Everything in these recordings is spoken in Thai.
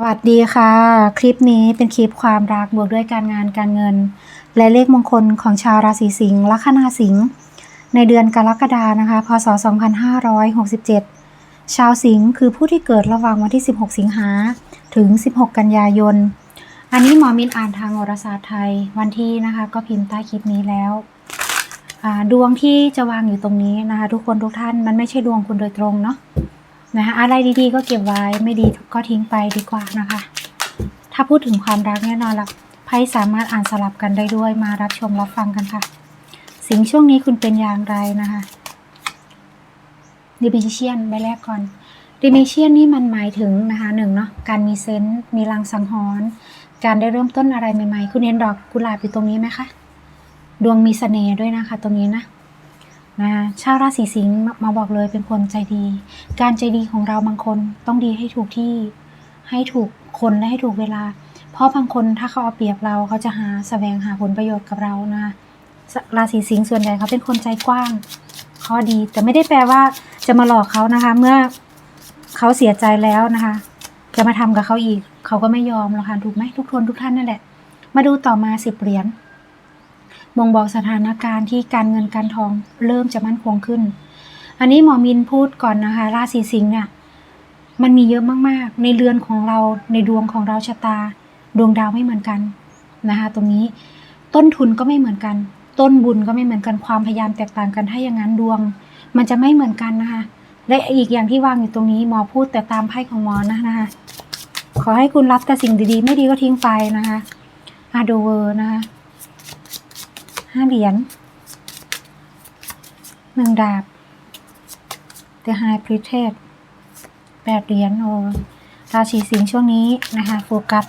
สวัสดีค่ะ คลิปนี้เป็นคลิปความรักบวกด้วยการงานการเงิน และเลขมงคลของชาวราศีสิงห์ลัคนาสิงห์ในเดือนกรกฎานะคะ พศ 2567 ชาวสิงห์คือผู้ที่เกิดระหว่างวันที่ 16 สิงหาถึง 16 กันยายน อันนี้หมอมินอ่านทางโหราศาสตร์ไทยวันที่นะคะ ก็พิมพ์ใต้คลิปนี้แล้วดวงที่จะวางอยู่ตรงนี้นะคะ ทุกคนทุกท่านมันไม่ใช่ดวงคุณโดยตรงเนาะ นะคะอะไรดีๆ ก็เก็บไว้ไม่ดีก็ทิ้งไปดีกว่านะคะ ถ้าพูดถึงความรักแน่นอนละไพ่สามารถอ่านสลับกันได้ด้วยมารับชมรับฟังกันค่ะ สิ่งช่วงนี้คุณเป็นอย่างไรนะคะดิมิเชียนใบแรกก่อนดิมิเชียนนี่มันหมายถึงนะคะหนึ่งเนาะการมีเซนต์มีลังสังหรณ์การได้เริ่มต้นอะไรใหม่ๆ คุณเห็นดอกกุหลาบอยู่ตรงนี้ไหมคะ ดวงมีเสน่ห์ด้วยนะคะ ตรงนี้นะ นะคะชาวราศีสิงห์มาบอกเลยเป็นคนใจดี การใจดีของเราบางคนต้องดีให้ถูกที่ให้ถูกคนและให้ถูกเวลา เพราะบางคนถ้าเขาเอาเปรียบเราเขาจะหาแสวงหาผลประโยชน์กับเรานะคะราศีสิงห์ส่วนใหญ่เขาเป็นคนใจกว้าง ข้อดี แต่ไม่ได้แปลว่าจะมาหลอกเขานะคะ เมื่อเขาเสียใจแล้วนะคะ จะมาทำกับเขาอีก เขาก็ไม่ยอมหรอกค่ะถูกไหมทุกคนทุกท่านนั่นแหละ มาดูต่อมาสิบเหรียญ บ่งบอกสถานการณ์ที่การเงินการทองเริ่มจะมั่นคงขึ้น อันนี้หมอมินพูดก่อนนะคะ ราศีสิงห์เนี่ยมันมีเยอะมากๆ ในเรือนของเราในดวงของเราชะตา ดวงดาวไม่เหมือนกันนะคะตรงนี้ต้นทุนก็ไม่เหมือนกัน ต้นบุญก็ไม่เหมือนกันความพยายามแตกต่างกันถ้าอย่างนั้นดวง มันจะไม่เหมือนกันนะคะและอีกอย่างที่วางอยู่ตรงนี้หมอพูดแต่ตามไพ่ของหมอนะนะคะขอให้คุณรับแต่สิ่งดีๆ ไม่ดีก็ทิ้งไปนะคะอาโดเวอร์นะคะ ห้าเหรียญหนึ่งดาบ The High Priestess แปดเหรียญโอราศีสิงห์ช่วงนี้นะคะ โฟกัส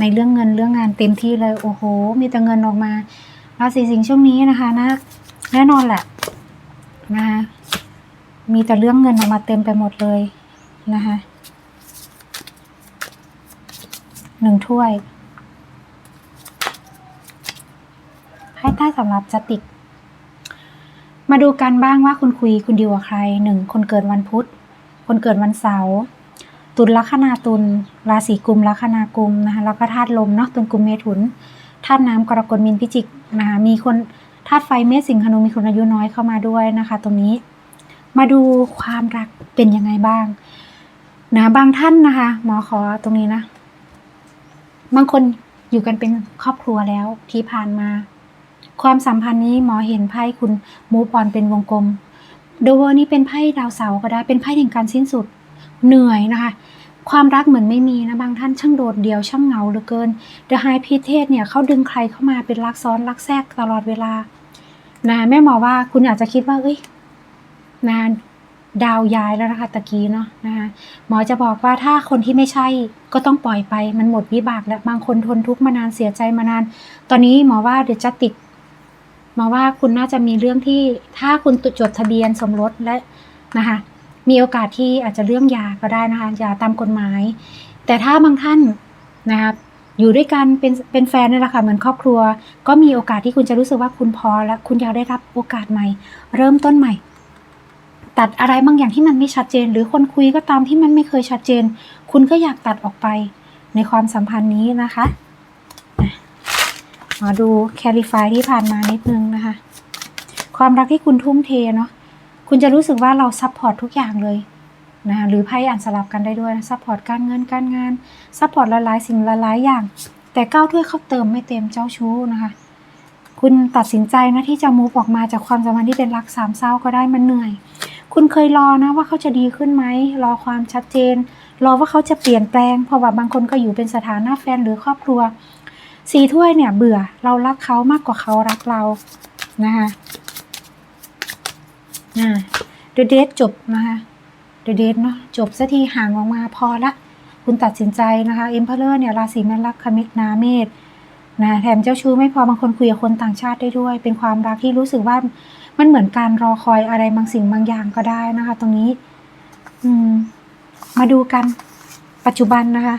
ในเรื่องเงินเรื่องงานเต็มที่เลย โอ้โห มีแต่เงินออกมา ราศีสิงห์ช่วงนี้นะคะนะแน่นอนแหละนะคะมีแต่เรื่องเงินออกมาเต็มไปหมดเลยนะคะหนึ่งถ้วย ไพ่ใต้สำหรับจติก มาดูกันบ้างว่าคุณคุยคุณดีลกับใครหนึ่งคนเกิดวันพุธ คนเกิดวันเสาร์ตุลลัคนาตุลราศีกุมลัคนากุมนะคะแล้วก็ธาตุลมเนาะตุลกุมเมถุนธาตุน้ำกรกฎมินพิจิกนะคะมีคนธาตุไฟเมษสิงหนูมีคนอายุน้อยเข้ามาด้วยนะคะ ตรงนี้ มาดูความรักเป็นยังไงบ้างนะบางท่านนะคะ หมอขอตรงนี้นะ บางคนอยู่กันเป็นครอบครัวแล้วที่ผ่านมา ความสัมพันธ์นี้หมอเห็นไพ่คุณมูฟอนเป็นวงกลมโดเวอร์นี่เป็นไพ่ดาวเสาร์ก็ได้เป็นไพ่แห่งการสิ้นสุดเหนื่อยนะคะ ความรักเหมือนไม่มีนะบางท่านช่างโดดเดี่ยวช่างเหงาเหลือเกินเดอะไฮพีเทสเนี่ยเขาดึงใครเข้ามาเป็นรักซ้อนรักแทรกตลอดเวลานะแม่หมอว่าคุณอาจจะคิดว่าเอ้ยนานดาวย้ายแล้วนะคะตะกี้เนาะนะคะหมอจะบอกว่าถ้าคนที่ไม่ใช่ก็ต้องปล่อยไปมันหมดวิบากแล้วบางคนทนทุกข์มานานเสียใจมานาน ตอนนี้หมอว่าเดี๋ยวจะติด มอว่าคุณน่าจะมีเรื่องที่ถ้าคุณจดทะเบียนสมรสและนะคะมีโอกาสที่อาจจะเรื่องยาก็ได้นะคะยาตามกฎหมาย แต่ถ้าบางท่านนะคะอยู่ด้วยกันเป็นเป็นแฟนนี่แหละค่ะเหมือนครอบครัว ก็มีโอกาสที่คุณจะรู้สึกว่าคุณพอแล้วคุณอยากได้รับโอกาสใหม่ เริ่มต้นใหม่ ตัดอะไรบางอย่างที่มันไม่ชัดเจน หรือคนคุยก็ตามที่มันไม่เคยชัดเจน คุณก็อยากตัดออกไปในความสัมพันธ์นี้นะคะ มาดูแคลิฟายที่ผ่านมานิดนึงนะคะ ความรักที่คุณทุ่มเทเนาะคุณจะรู้สึกว่าเราซัพพอร์ตทุกอย่างเลยนะหรือไพ่อ่านสลับกันได้ด้วยนะซัพพอร์ตการเงินการงานซัพพอร์ตหลายๆสิ่งหลายๆอย่าง แต่ก้าวถ้วยเขาเติมไม่เต็มเจ้าชู้นะคะ คุณตัดสินใจนะที่จะมูฟออกมาจากความสัมพันธ์ที่เป็นรักสามเศร้าก็ได้มันเหนื่อย คุณเคยรอนะว่าเขาจะดีขึ้นไหมรอความชัดเจน รอว่าเขาจะเปลี่ยนแปลงเพราะว่าบางคนก็อยู่เป็นสถานะแฟนหรือครอบครัว สีถ้วยเนี่ยเบื่อเรารักเขามากกว่าเขารักเรานะคะอ่าเดอะเดทจบนะคะเดอะเดทเนาะจบสักทีห่างออกมาพอละ คุณตัดสินใจนะคะเอ็มเพลเลอร์เนี่ยราศีแม่ลักคมินาเมษนะแถมเจ้าชู้ไม่พอบางคนคุยกับคนต่างชาติได้ด้วย เป็นความรักที่รู้สึกว่ามันเหมือนการรอคอยอะไรบางสิ่งบางอย่างก็ได้นะคะ ตรงนี้ อืม มาดูกันปัจจุบันนะคะ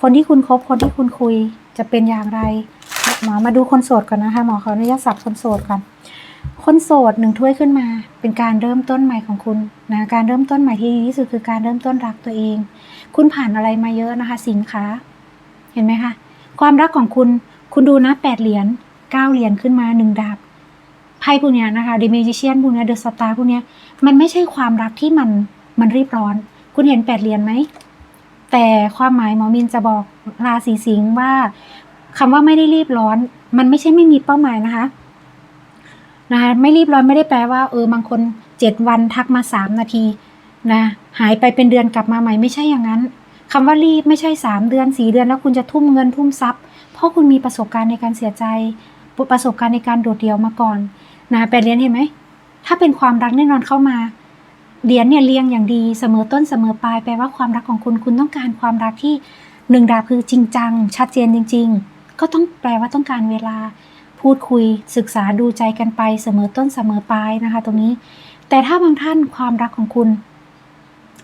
คนที่คุณคบคนที่คุณคุย จะเป็นอย่างไรหมอมาดูคนโสดก่อนนะคะหมอขออนุญาตสับคนโสดก่อนคนโสดหนึ่งถ้วยขึ้นมา เป็นการเริ่มต้นใหม่ของคุณนะการเริ่มต้นใหม่ที่ดีที่สุดคือการเริ่มต้นรักตัวเอง คุณผ่านอะไรมาเยอะนะคะสินค้า เห็นไหมคะความรักของคุณคุณดูนะแปดเหรียญเก้าเหรียญขึ้นมาหนึ่งดาบไพ่พวกเนี้ยนะคะดิเมจิเชียนพวกเนี้เดอะสตาร์พวกเนี้ยมันไม่ใช่ความรักที่มันมันรีบร้อน คุณเห็นแปดเหรียญไหม แต่ความหมายหมอมินจะบอกราศีสิงห์ว่าคำว่าไม่ได้รีบร้อน มันไม่ใช่ไม่มีเป้าหมายนะคะนะคะไม่รีบร้อนไม่ได้แปลว่า เออบางคนเจ็ดวันทักมาสามนาทีนะหายไปเป็นเดือนกลับมาใหม่ไม่ใช่อย่างนั้นคำว่ารีบไม่ใช่สามเดือนสี่เดือนแล้วคุณจะทุ่มเงินทุ่มทรัพย์ เพราะคุณมีประสบการณ์ในการเสียใจประสบการณ์ในการโดดเดี่ยวมาก่อนนะแปดเรียญเห็นไหมถ้าเป็นความรักแน่นอนเข้ามา เหรียญเนี่ยเรียงอย่างดีเสมอต้นเสมอปลายแปลว่าความรักของคุณคุณต้องการความรักที่หนึ่งดาบคือจริงจัง ชัดเจนจริง ๆ ก็ต้องแปลว่าต้องการเวลาพูดคุยศึกษาดูใจกันไปเสมอต้นเสมอปลายนะคะ ตรงนี้ แต่ถ้าบางท่านความรักของคุณ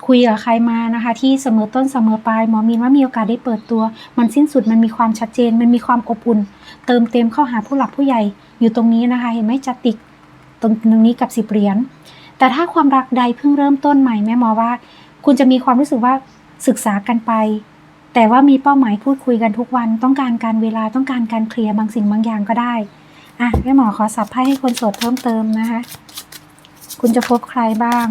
คุยกับใครมานะคะ ที่เสมอต้นเสมอปลายหมอมีนว่ามีโอกาสได้เปิดตัว มันสิ้นสุดมันมีความชัดเจน มันมีความอบอุ่น เติมเต็มเข้าหาผู้หลักผู้ใหญ่อยู่ตรงนี้นะคะ เห็นไหมจะติกตรงตรงนี้กับสิบเหรียญ แต่ถ้าความรักใดเพิ่งเริ่มต้นใหม่แม่หมอว่า คุณจะมีความรู้สึกว่าศึกษากันไป แต่ว่ามีเป้าหมายพูดคุยกันทุกวัน ต้องการการเวลาต้องการการเคลียร์บางสิ่งบางอย่างก็ได้อะแม่หมอขอสับไพ่ให้คนโสดเพิ่มเติมนะคะ คุณจะพบใครบ้าง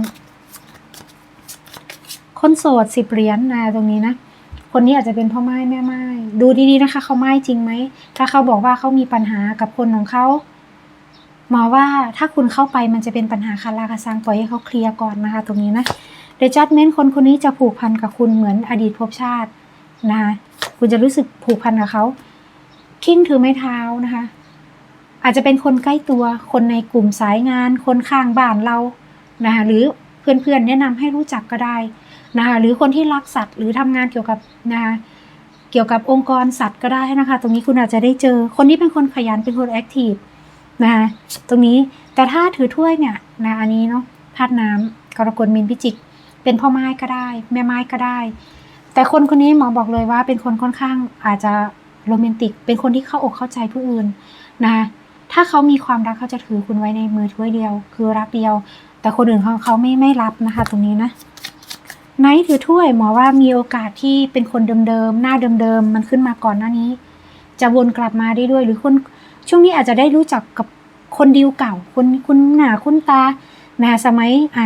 คนโสดสิบเหรียญนะตรงนี้นะคนนี้อาจจะเป็นพ่อไม้แม่ไม้ดูดีๆนะคะ เขาไม้จริงไหมถ้าเขาบอกว่าเขามีปัญหากับคนของเขา หมอว่าถ้าคุณเข้าไปมันจะเป็นปัญหาคาราคาซังปล่อยให้เขาเคลียร์ก่อนนะคะตรงนี้นะเดจัดเมนต์คนคนนี้จะผูกพันกับคุณเหมือนอดีตภพชาตินะคะคุณจะรู้สึกผูกพันกับเขาคิงถือไม้เท้านะคะ อาจจะเป็นคนใกล้ตัวคนในกลุ่มสายงาน คนข้างบ้านเรานะคะหรือเพื่อนๆแนะนำให้รู้จักก็ได้นะคะหรือคนที่รักสัตว์หรือทำงานเกี่ยวกับนะคะเกี่ยวกับองค์กรสัตว์ก็ได้นะคะ ตรงนี้คุณอาจจะได้เจอคนที่เป็นคนขยันเป็นคนแอคทีฟ นะคะตรงนี้แต่ถ้าถือถ้วยเนี่ยนะอันนี้เนาะธาตุน้ำกรกฎมินพิจิก เป็นพ่อไม้ก็ได้ แม่ไม้ก็ได้ แต่คนคนนี้หมอบอกเลยว่าเป็นคนค่อนข้างอาจจะโรแมนติก เป็นคนที่เข้าอกเข้าใจผู้อื่นนะคะถ้าเขามีความรักเขาจะถือคุณไว้ในมือถ้วยเดียว คือรักเดียว แต่คนอื่นเขาเขาไม่ไม่รับนะคะ ตรงนี้นะไนท์ถือถ้วยหมอว่ามีโอกาสที่เป็นคนเดิมๆหน้าเดิมๆมันขึ้นมาก่อนหน้านี้ จะวนกลับมาได้ด้วยหรือคน ช่วงนี้อาจจะได้รู้จักกับคนดิวเก่าคนคุณหน้าคุณตานะสมัยอ่า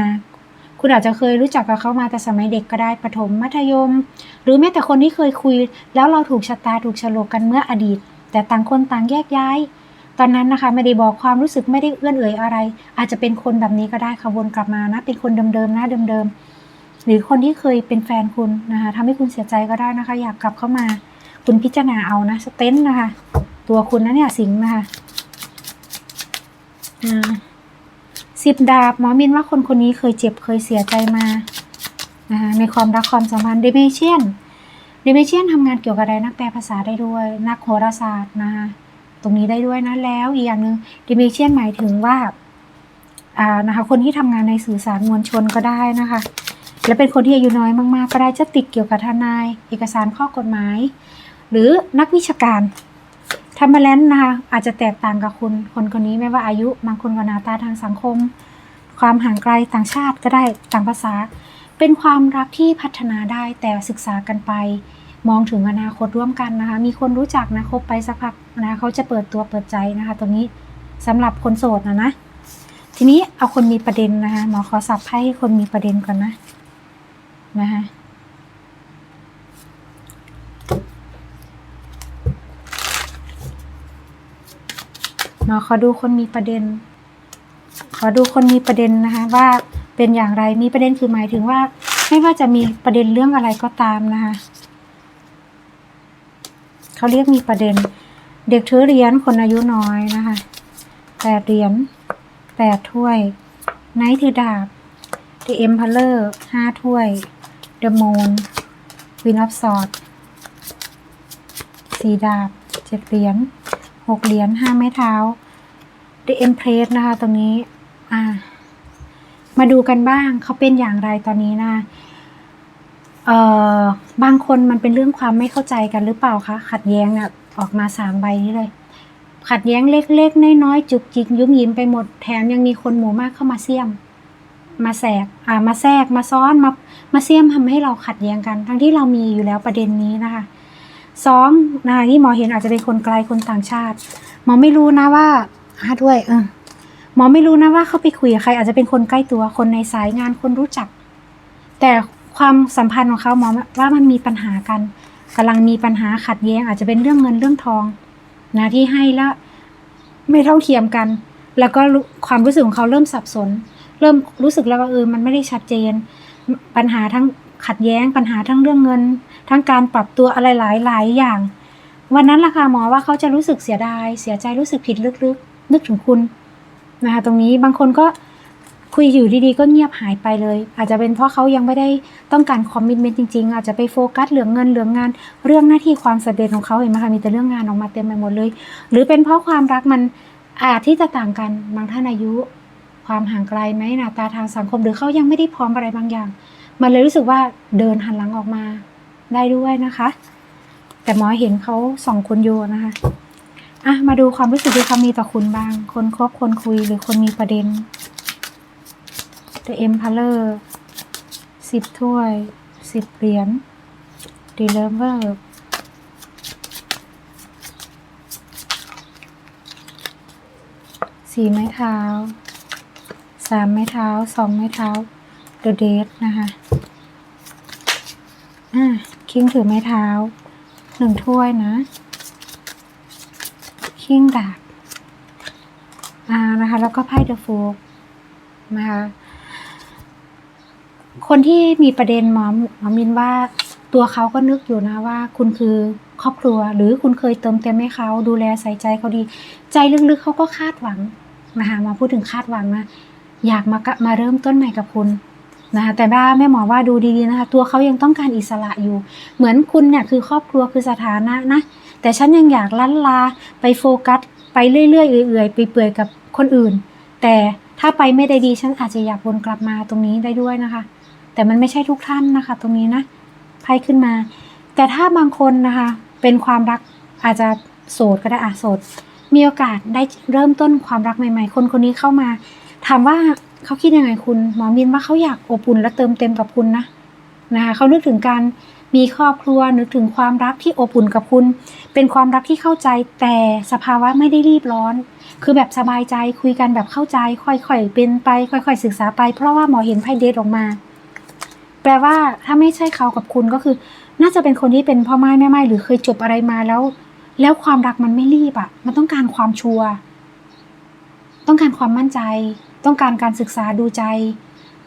คุณอาจจะเคยรู้จักกับเขามาแต่สมัยเด็กก็ได้ประถมมัธยม หรือแม้แต่คนที่เคยคุย แล้วเราถูกชะตาถูกฉลกกันเมื่ออดีต แต่ต่างคนต่างแยกย้าย ตอนนั้นนะคะไม่ได้บอกความรู้สึกไม่ได้เอื้อนเอ่ยอะไร อาจจะเป็นคนแบบนี้ก็ได้ค่ะวนกลับมานะ เป็นคนเดิมๆนะเดิมๆหรือคนที่เคยเป็นแฟนคุณนะคะทำให้คุณเสียใจก็ได้นะคะ อยากกลับเข้ามา คุณพิจารณาเอานะสเตนนะคะ ตัวคุณนะเนี่ยสิงนะคะอ่าสิบดาบหมอมินว่าคนคนนี้เคยเจ็บเคยเสียใจมานะคะในความรักความสัมพันธ์เดเมเชียนเดเมเชียนทำงานเกี่ยวกับอะไรนักแปลภาษาได้ด้วย นักโหราศาสตร์นะคะตรงนี้ได้ด้วยนะแล้วอีกอย่างหนึ่งเดเมเชียนหมายถึงว่าอ่านะคะคนที่ทำงานในสื่อสารมวลชนก็ได้นะคะ และเป็นคนที่อายุน้อยมากๆ ก็ได้จะติดเกี่ยวกับทนาย เอกสารข้อกฎหมาย หรือนักวิชาการ ทำมาแล้วนะคะ อาจจะแตกต่างกับคุณคนคนนี้ไม่ว่าอายุบางคนก็หน้าตาทางสังคม ความห่างไกลต่างชาติก็ได้ต่างภาษา เป็นความรักที่พัฒนาได้แต่ศึกษากันไป มองถึงอนาคตร่วมกันนะคะ มีคนรู้จักนะคบไปสักพักนะเขาจะเปิดตัวเปิดใจนะคะ ตรงนี้สำหรับคนโสดนะนะทีนี้เอาคนมีประเด็นนะคะหมอขอสับไพ่ให้คนมีประเด็นก่อนนะนะคะ หมอขอดูคนมีประเด็น ขอดูคนมีประเด็นนะคะว่าเป็นอย่างไรมีประเด็นคือหมายถึงว่า ไม่ว่าจะมีประเด็นเรื่องอะไรก็ตามนะคะเขาเรียกมีประเด็น เด็กถือเหรียญคนอายุน้อยนะคะแปดเหรียญแปดถ้วยไนท์ถือดาบเดเอ็มพัลเลอร์ห้าถ้วยเดอะมูนวินอฟสอดสี่ดาบเจ็ดเหรียญ หกเหรียญห้าไม้เท้า The Empress นะคะตรงนี้อ่ามาดูกันบ้างเขาเป็นอย่างไรตอนนี้นะเอ่อบางคนมันเป็นเรื่องความไม่เข้าใจกันหรือเปล่าคะขัดแย้งเนี่ยออกมาสามใบนี้เลย ขัดแย้งเล็กๆน้อยๆจุกจิกยุ้มยิ้มไปหมดแถมยังมีคนหมู่มากเข้ามาเสี่ยม มาแสกอ่ามาแทรกมาซ้อนมามาเสี่ยมทำให้เราขัดแย้งกัน ทั้งที่เรามีอยู่แล้วประเด็นนี้นะคะ สองนะคะที่หมอเห็นอาจจะเป็นคนไกลคนต่างชาติ หมอไม่รู้นะว่าอ่าด้วย เออหมอไม่รู้นะว่าเขาไปคุยกับใคร อาจจะเป็นคนใกล้ตัวคนในสายงานคนรู้จัก แต่ความสัมพันธ์ของเขาหมอว่ามันมีปัญหากันกำลังมีปัญหาขัดแย้ง อาจจะเป็นเรื่องเงินเรื่องทองนะที่ให้แล้วไม่เท่าเทียมกัน แล้วก็ความรู้สึกของเขาเริ่มสับสน เริ่มรู้สึกแล้วว่าเออมันไม่ได้ชัดเจน ปัญหาทั้ง ขัดแย้งปัญหาทั้งเรื่องเงิน ทั้งการปรับตัวอะไรหลายหลายๆอย่าง วันนั้นล่ะค่ะหมอว่าเขาจะรู้สึกเสียดาย เสียใจรู้สึกผิดลึกๆ นึกถึงคุณนะคะตรงนี้บางคนก็คุยอยู่ดีๆ ก็เงียบหายไปเลย อาจจะเป็นเพราะเขายังไม่ได้ต้องการคอมมิชเมนต์จริงๆ อาจจะไปโฟกัสเรื่องเงินเรื่องงาน เรื่องหน้าที่ความสำเร็จของเขาเห็นไหมคะมีแต่เรื่องงานออกมาเต็มไปหมดเลย หรือเป็นเพราะความรักมันอาจที่จะต่างกันบางท่านอายุ ความห่างไกลไหมหน้าตาทางสังคมหรือเขายังไม่ได้พร้อมอะไรบางอย่าง มันเลยรู้สึกว่าเดินหันหลังออกมาได้ด้วยนะคะ แต่หมอเห็นเขาสองคนอยู่นะคะอะมาดูความรู้สึกที่เขามีต่อคุณบ้าง คนคบคนคุยหรือคนมีประเด็น The Emperor สิบถ้วยสิบเหรียญ The Lover สี่ไม้เท้าสามไม้เท้าสองไม้เท้า The Death นะคะ อ่าคิงถือไม้เท้าหนึ่งถ้วยนะ คิงดาบอ่านะคะแล้วก็ไพ่เดอะโฟกนะคะคนที่มีประเด็นหมอหมอมินว่าตัวเขาก็นึกอยู่นะว่า คุณคือครอบครัว หรือคุณเคยเติมเต็มให้เขาดูแลใส่ใจเขาดี ใจลึกๆเขาก็คาดหวังนะคะมาพูดถึงคาดหวังนะอยากมากะมาเริ่มต้นใหม่กับคุณ นะคะแต่ว่าแม่หมอว่าดูดีๆนะคะตัวเขายังต้องการอิสระอยู่ เหมือนคุณเนี่ยคือครอบครัวคือสถานะนะ แต่ฉันยังอยากลันลาไปโฟกัส ไปเรื่อยๆเอื่อยๆไปเปื่อยกับคนอื่น แต่ถ้าไปไม่ได้ดีฉันอาจจะอยากวนกลับมาตรงนี้ได้ด้วยนะคะ แต่มันไม่ใช่ทุกท่านนะคะ ตรงนี้นะไพ่ขึ้นมา แต่ถ้าบางคนนะคะ เป็นความรักอาจจะโสดก็ได้อะโสดมีโอกาสได้เริ่มต้นความรักใหม่ ๆ คนคนนี้เข้ามา ถามว่า เขาคิดยังไงคุณหมอมินว่าเขาอยากอบอุ่นและเติมเต็มกับคุณนะนะคะเขานึกถึงการมีครอบครัวนึกถึงความรักที่อบอุ่นกับคุณ เป็นความรักที่เข้าใจแต่สภาวะไม่ได้รีบร้อน คือแบบสบายใจคุยกันแบบเข้าใจ ค่อยๆเป็นไป ค่อย ๆ ศึกษาไป เพราะว่าหมอเห็นไพ่เดทออกมา แปลว่าถ้าไม่ใช่เขากับคุณก็คือ น่าจะเป็นคนที่เป็นพ่อไม้แม่ไม้หรือเคยจบอะไรมาแล้ว แล้วความรักมันไม่รีบอะ่ะ มันต้องการความชัวร์ต้องการความมั่นใจ ต้องการการศึกษาดูใจ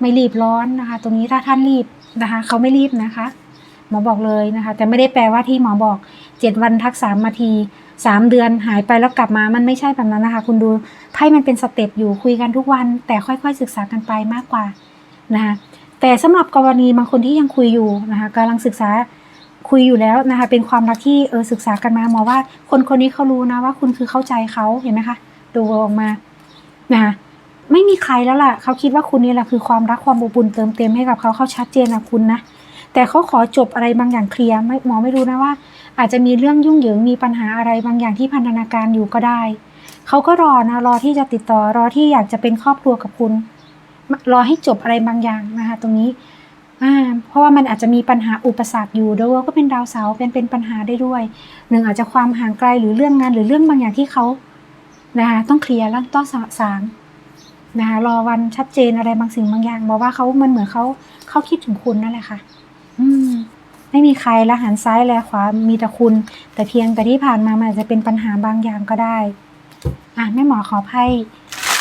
ไม่รีบร้อนนะคะ ตรงนี้ถ้าท่านรีบนะคะเขาไม่รีบนะคะหมอบอกเลยนะคะ แต่ไม่ได้แปลว่าที่หมอบอกเจ็ดวันทักสามนาทีสามเดือนหายไปแล้วกลับมามันไม่ใช่แบบนั้นนะคะ คุณดูไพ่มันเป็นสเต็ปอยู่คุยกันทุกวัน แต่ค่อยๆศึกษากันไปมากกว่านะคะแต่สำหรับกรณีบางคนที่ยังคุยอยู่นะคะกำลังศึกษาคุยอยู่แล้วนะคะเป็นความรักที่เออศึกษากันมาหมอว่าคนคนนี้เขารู้นะว่าคุณคือเข้าใจเขาเห็นไหมคะดูออกมานะคะ ไม่มีใครแล้วล่ะ เขาคิดว่าคุณนี่แหละคือความรักความอบอุ่นเติมเต็มให้กับเขาเขาชัดเจนนะคุณนะ แต่เขาขอจบอะไรบางอย่างเคลียร์ไม่หมอไม่รู้นะว่า อาจจะมีเรื่องยุ่งเหยิงมีปัญหาอะไรบางอย่างที่พันธนาการอยู่ก็ได้ เขาก็รอนะรอที่จะติดต่อรอที่อยากจะเป็นครอบครัวกับคุณ รอให้จบอะไรบางอย่างนะคะตรงนี้เพราะว่ามันอาจจะมีปัญหาอุปสรรคอยู่ดาวก็เป็นดาวเสาร์เป็นเป็นปัญหาได้ด้วยหนึ่งอาจจะความห่างไกลหรือเรื่องงานหรือเรื่องบางอย่างที่เขานะคะต้องเคลียร์แล้วต้องสะสาง นะคะรอวันชัดเจนอะไรบางสิ่งบางอย่างบอกว่าเขามันเหมือนเขาเขาคิดถึงคุณนั่นแหละค่ะ อืม ไม่มีใครละหันซ้ายแลขวามีแต่คุณ แต่เพียงแต่ที่ผ่านมามันอาจจะเป็นปัญหาบางอย่างก็ได้ อะแม่หมอขอไพ่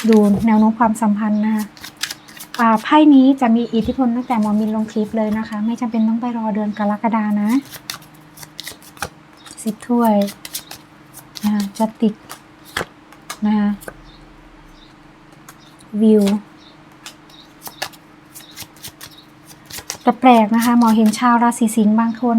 ดูแนวโน้มความสัมพันธ์นะคะอ่าไพ่นี้จะมีอิทธิพลตั้งแต่หมอมินลงคลิปเลยนะคะ ไม่จำเป็นต้องไปรอเดือนกรกฎานะสิบถ้วยนะจะติดนะคะ วิวแต่แปลกนะคะหมอเห็นชาวราศีสิงห์บางคน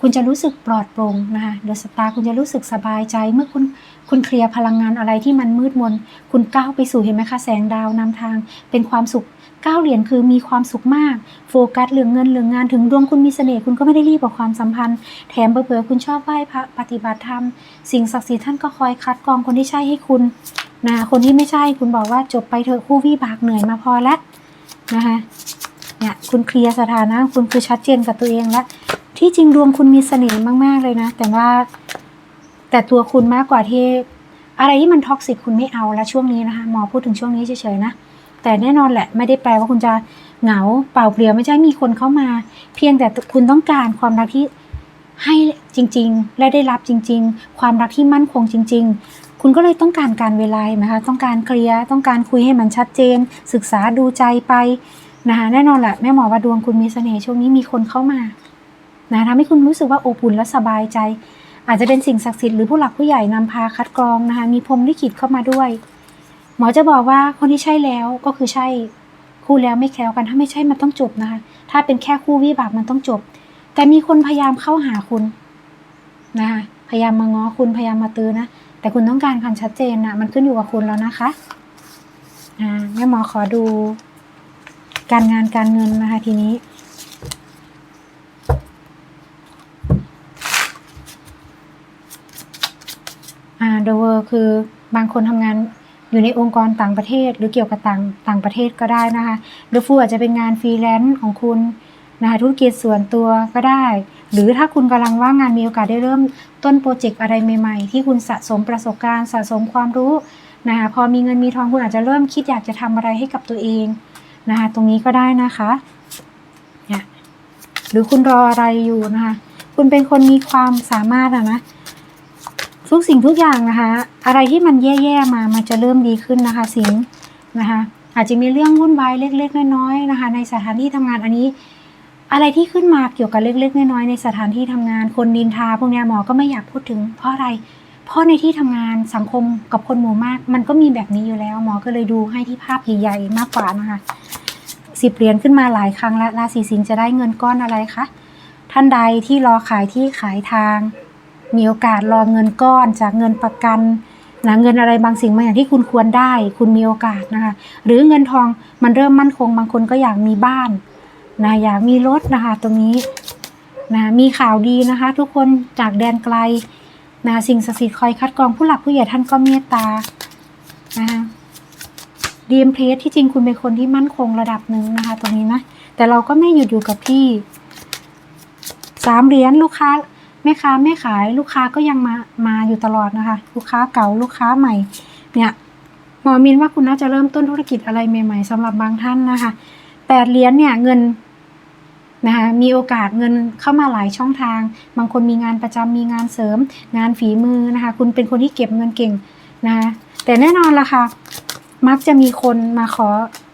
คุณจะรู้สึกปลอดโปร่งนะคะเดอะสตาร์คุณจะรู้สึกสบายใจ เมื่อคุณคุณเคลียร์พลังงานอะไรที่มันมืดมน คุณก้าวไปสู่เห็นไหมคะแสงดาวนำทาง เป็นความสุขก้าวเหรียญคือมีความสุขมาก โฟกัสเรื่องเงินเรื่องงานถึงดวงคุณมีเสน่ห์คุณก็ไม่ได้รีบกับความสัมพันธ์ แถมเผื่อๆคุณชอบไหว้พระปฏิบัติธรรม สิ่งศักดิ์สิทธิ์ท่านก็คอยคัดกรองคนที่ใช่ให้คุณ นะคนที่ไม่ใช่คุณบอกว่าจบไปเถอะคู่วิบากเหนื่อยมาพอแล้วนะคะเนี่ยคุณเคลียร์สถานะคุณคือชัดเจนกับตัวเองแล้วที่จริงดวงคุณมีเสน่ห์มาก ๆ เลยนะ แต่ว่าแต่ตัวคุณมากกว่าที่ อะไรที่มันท็อกซิกคุณไม่เอาแล้วช่วงนี้นะคะหมอพูดถึงช่วงนี้เฉยๆนะแต่แน่นอนแหละไม่ได้แปลว่าคุณจะเหงาเปล่าเปลี่ยวไม่ใช่มีคนเข้ามา เพียงแต่คุณต้องการความรักที่ให้จริง ๆ และได้รับจริง ๆ ความรักที่มั่นคงจริง ๆ คุณก็เลยต้องการการเวลาไหมคะต้องการเคลียร์ต้องการคุยให้มันชัดเจน ศึกษาดูใจไปนะคะแน่นอนแหละแม่หมอว่าดวงคุณมีเสน่ห์ช่วงนี้มีคนเข้ามานะทำให้คุณรู้สึกว่าอบอุ่นและสบายใจ อาจจะเป็นสิ่งศักดิ์สิทธิ์หรือผู้หลักผู้ใหญ่นำพาคัดกรองนะคะมีพรมลิขิตเข้ามาด้วย หมอจะบอกว่าคนที่ใช่แล้วก็คือใช่คู่แล้วไม่แคล้วกันถ้าไม่ใช่มันต้องจบนะคะถ้าเป็นแค่คู่วิบากมันต้องจบ แต่มีคนพยายามเข้าหาคุณนะคะพยายามมาง้อคุณพยายามมาตื้อนะ แต่คุณต้องการความชัดเจนนะมันขึ้นอยู่กับคุณแล้วนะคะอ่าแม่หมอขอดู การงานการเงินนะคะทีนี้อ่า the world คือบางคนทำงานอยู่ในองค์กรต่างประเทศ หรือเกี่ยวกับต่างต่างประเทศก็ได้นะคะ the fool อาจจะเป็นงานฟรีแลนซ์ของคุณนะคะธุรกิจส่วนตัวก็ได้ หรือถ้าคุณกำลังว่างงานมีโอกาสได้เริ่มต้นโปรเจกต์อะไรใหม่ๆ ที่คุณสะสมประสบการณ์สะสมความรู้นะคะพอมีเงินมีทองคุณอาจจะเริ่มคิดอยากจะทำอะไรให้กับตัวเองนะคะตรงนี้ก็ได้นะคะเนี่ยหรือคุณรออะไรอยู่นะคะคุณเป็นคนมีความสามารถอะนะทุกสิ่งทุกอย่างนะคะ อะไรที่มันแย่ๆมามันจะเริ่มดีขึ้นนะคะสิงนะคะอาจจะมีเรื่องวุ่นวายเล็ก ๆ น้อยๆนะคะ ในสถานที่ทำงานอันนี้ อะไรที่ขึ้นมาเกี่ยวกับเล็กๆน้อยๆในสถานที่ทำงานคนนินทาพวกนี้หมอก็ไม่อยากพูดถึง เพราะอะไร เพราะในที่ทำงานสังคมกับคนหมู่มาก มันก็มีแบบนี้อยู่แล้ว หมอก็เลยดูให้ที่ภาพใหญ่ๆมากกว่านะคะสิบเหรียญขึ้นมาหลายครั้งล้วราศีสิงห์จะได้เงินก้อนอะไรคะท่านใดที่รอขายที่ขายทาง มีโอกาสรอเงินก้อนจากเงินประกันนะเงินอะไรบางสิ่งบางอย่างที่คุณควรได้ คุณมีโอกาสนะคะ หรือเงินทองมันเริ่มมั่นคง บางคนก็อยากมีบ้าน นะอยากมีรถนะคะตรงนี้นะมีข่าวดีนะคะ ทุกคนจากแดนไกลนะสิ่งศักดิ์สิทธิ์คอยคัดกรองผู้หลักผู้ใหญ่ท่านก็เมตตานะคะดีเอ็มเพลสที่จริงคุณเป็นคนที่มั่นคงระดับหนึ่งนะคะ ตรงนี้นะ แต่เราก็ไม่หยุดอยู่กับที่สามเหรียญลูกค้าแม่ค้าแม่ขายลูกค้าก็ยังมามาอยู่ตลอดนะคะ ลูกค้าเก่าลูกค้าใหม่ เนี่ยหมอมินว่าคุณน่าจะเริ่มต้นธุรกิจอะไรใหม่ ๆสำหรับบางท่านนะคะแปดเหรียญเนี่ยเงิน นะคะมีโอกาสเงินเข้ามาหลายช่องทาง บางคนมีงานประจำมีงานเสริม งานฝีมือนะคะ คุณเป็นคนที่เก็บเงินเก่งนะคะแต่แน่นอนละค่ะ มักจะมีคนมาขอ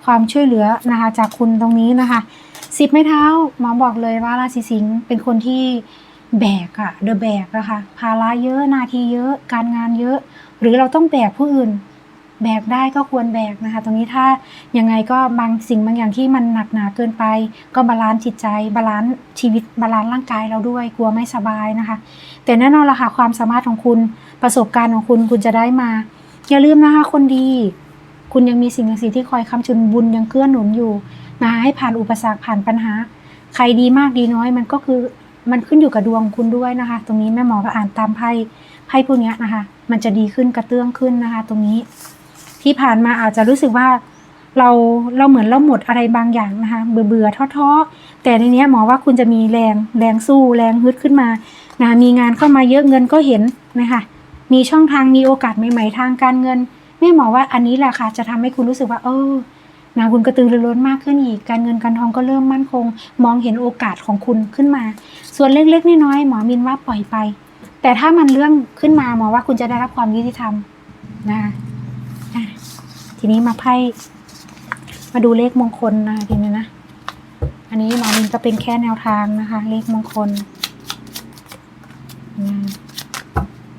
ความช่วยเหลือนะคะ จากคุณตรงนี้นะคะสิบไม้เท้าหมอบอกเลยว่าราศีสิงห์เป็นคนที่แบกอะเดอะแบกอะคะภาระเยอะหนาทีเยอะ การงานเยอะ หรือเราต้องแบกผู้อื่น แบกได้ก็ควรแบกนะคะ ตรงนี้ถ้ายังไงก็บางสิ่งบางอย่างที่มันหนักหนาเกินไป ก็บาลานซ์จิตใจ บาลานซ์ชีวิตบาลานซ์ร่างกายเราด้วยกลัวไม่สบายนะคะ แต่แน่นอนละค่ะความสามารถของคุณประสบการณ์ของคุณคุณจะได้มา อย่าลืมนะคะคนดี คุณยังมีสิ่งศักดิ์สิทธิ์ที่คอยค้ำจุนบุญยังเกื้อหนุนอยู่นะคะให้ผ่านอุปสรรคผ่านปัญหา ใครดีมากดีน้อยมันก็คือมันขึ้นอยู่กับดวงคุณด้วยนะคะ ตรงนี้แม่หมอก็อ่านตามไพ่ไพ่พวกนี้นะคะ มันจะดีขึ้นกระเตื้องขึ้นนะคะ ตรงนี้ ที่ผ่านมาอาจจะรู้สึกว่าเราเราเหมือนเราหมดอะไรบางอย่างนะคะเบื่อเบื่อท้อๆ แต่ในนี้หมอว่าคุณจะมีแรงแรงสู้แรงฮึดขึ้นมานะคะมีงานเข้ามาเยอะเงินก็เห็นนะคะมีช่องทางมีโอกาสใหม่ๆทางการเงินแม่หมอว่าอันนี้แหละค่ะจะทำให้คุณรู้สึกว่าเออนะคุณกระตือรือร้นมากขึ้นอีก การเงินการทองก็เริ่มมั่นคง มองเห็นโอกาสของคุณขึ้นมา ส่วนเล็กๆน้อยๆหมอมินว่าปล่อยไป แต่ถ้ามันเรื่องขึ้นมาหมอว่าคุณจะได้รับความยุติธรรมนะคะ ทีนี้มาไพ่มาดูเลขมงคลนะคะทีนี้นะ อันนี้หมอมินก็เป็นแค่แนวทางนะคะ เลขมงคล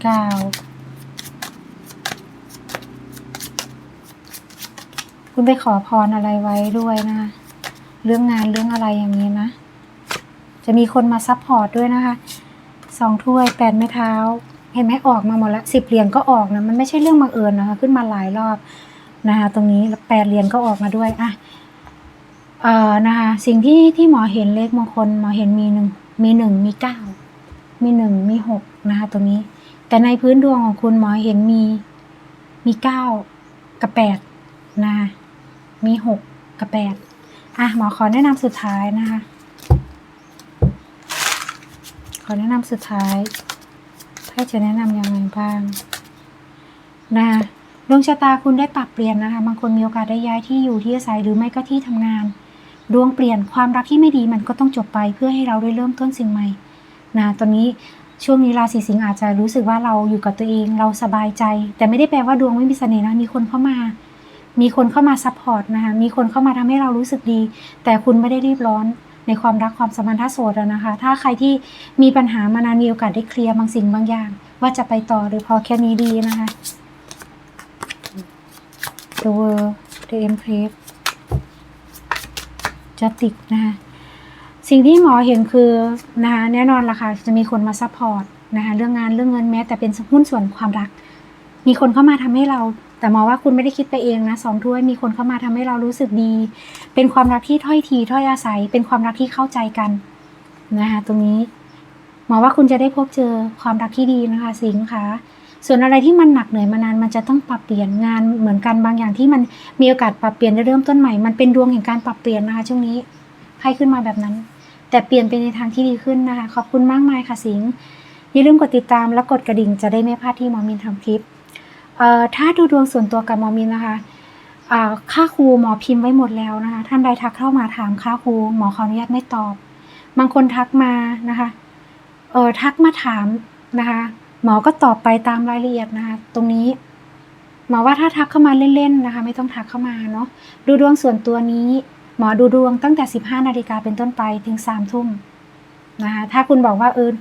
เก้าคุณไปขอพรอะไรไว้ด้วยนะคะเรื่องงานเรื่องอะไรอย่างนี้นะ จะมีคนมาซัพพอร์ตด้วยนะคะสองถ้วยแปดไม้เท้า เห็นไหมออกมาหมดแล้วสิบเหรียญก็ออกนะ มันไม่ใช่เรื่องบังเอิญนะคะ ขึ้นมาหลายรอบ นะคะตรงนี้แปดเหรียญก็ออกมาด้วยอะเอ่อนะคะสิ่งที่ที่หมอเห็นเลขมงคลหมอเห็นมีหนึ่งมีหนึ่งมีเก้ามีหนึ่งมีหกนะคะตรงนี้ แต่ในพื้นดวงของคุณหมอเห็นมีมีเก้ากับแปดนะคะมีหกกับแปดอะหมอขอแนะนำสุดท้ายนะคะ ขอแนะนำสุดท้าย ถ้าจะแนะนำยังไงบ้างนะคะ ดวงชะตาคุณได้ปรับเปลี่ยนนะคะ บางคนมีโอกาสได้ย้ายที่อยู่ที่อาศัยหรือไม่ก็ที่ทำงาน ดวงเปลี่ยนความรักที่ไม่ดีมันก็ต้องจบไปเพื่อให้เราได้เริ่มต้นสิ่งใหม่นะตอนนี้ช่วงนี้ราศีสิงห์อาจจะรู้สึกว่าเราอยู่กับตัวเองเราสบายใจ แต่ไม่ได้แปลว่าดวงไม่มีเสน่ห์นะมีคนเข้ามา มีคนเข้ามาซัพพอร์ตนะคะมีคนเข้ามาทำให้เรารู้สึกดี แต่คุณไม่ได้รีบร้อนในความรักความสัมพันธ์ถ้าโสดนะคะ ถ้าใครที่มีปัญหามานานมีโอกาสได้เคลียร์บางสิ่งบางอย่าง ว่าจะไปต่อหรือพอแค่นี้ดีนะคะ The World The Empress จะติกนะคะสิ่งที่หมอเห็นคือนะคะแน่นอนละค่ะจะมีคนมาซัพพอร์ตนะคะเรื่องงานเรื่องเงินแม้แต่เป็นหุ้นส่วนความรัก มีคนเข้ามาทำให้เรา แต่หมอว่าคุณไม่ได้คิดไปเองนะสองถ้วยมีคนเข้ามาทำให้เรารู้สึกดี เป็นความรักที่ถ้อยทีถ้อยอาศัย เป็นความรักที่เข้าใจกันนะคะตรงนี้หมอว่าคุณจะได้พบเจอความรักที่ดีนะคะ สิงค์ค่ะ ส่วนอะไรที่มันหนักเหนื่อยมานานมันจะต้องปรับเปลี่ยนงานเหมือนกันบางอย่างที่มันมีโอกาสปรับเปลี่ยนได้เริ่มต้นใหม่ มันเป็นดวงแห่งการปรับเปลี่ยนนะคะช่วงนี้ให้ขึ้นมาแบบนั้น แต่เปลี่ยนไปในทางที่ดีขึ้นนะคะ ขอบคุณมากมายค่ะสิงอย่าลืมกดติดตามและกดกระดิ่งจะได้ไม่พลาดที่หมอมินทำคลิปเอ่อถ้าดูดวงส่วนตัวกับหมอมินนะคะอ่าค่าครูหมอพิมพ์ไว้หมดแล้วนะคะ ท่านใดทักเข้ามาถามค่าครูหมอขออนุญาตไม่ตอบ บางคนทักมานะคะเออทักมาถามนะคะ หมอก็ตอบไปตามรายละเอียดนะคะตรงนี้หมอว่าถ้าทักเข้ามาเล่นๆนะคะ ไม่ต้องทักเข้ามาเนาะดูดวงส่วนตัวนี้ หมอดูดวงตั้งแต่ 15นาฬิกาเป็นต้นไปถึง3ทุ่มนะคะถ้าคุณบอกว่าเออ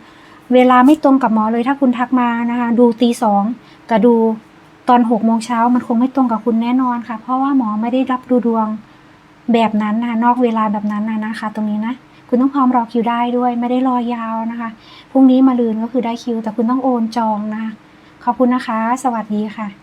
เวลาไม่ตรงกับหมอเลยถ้าคุณทักมานะคะ ดูตีสองกับดูตอน6โมงเช้ามันคงไม่ตรงกับคุณแน่นอนค่ะ เพราะว่าหมอไม่ได้รับดูดวงแบบนั้นนะคะนอกเวลาแบบนั้นนะนะคะ ตรงนี้นะ คุณต้องพร้อมรอคิวได้ด้วย ไม่ได้รอยาวนะคะ พรุ่งนี้มาลืนก็คือได้คิว แต่คุณต้องโอนจองนะ ขอบคุณนะคะ สวัสดีค่ะ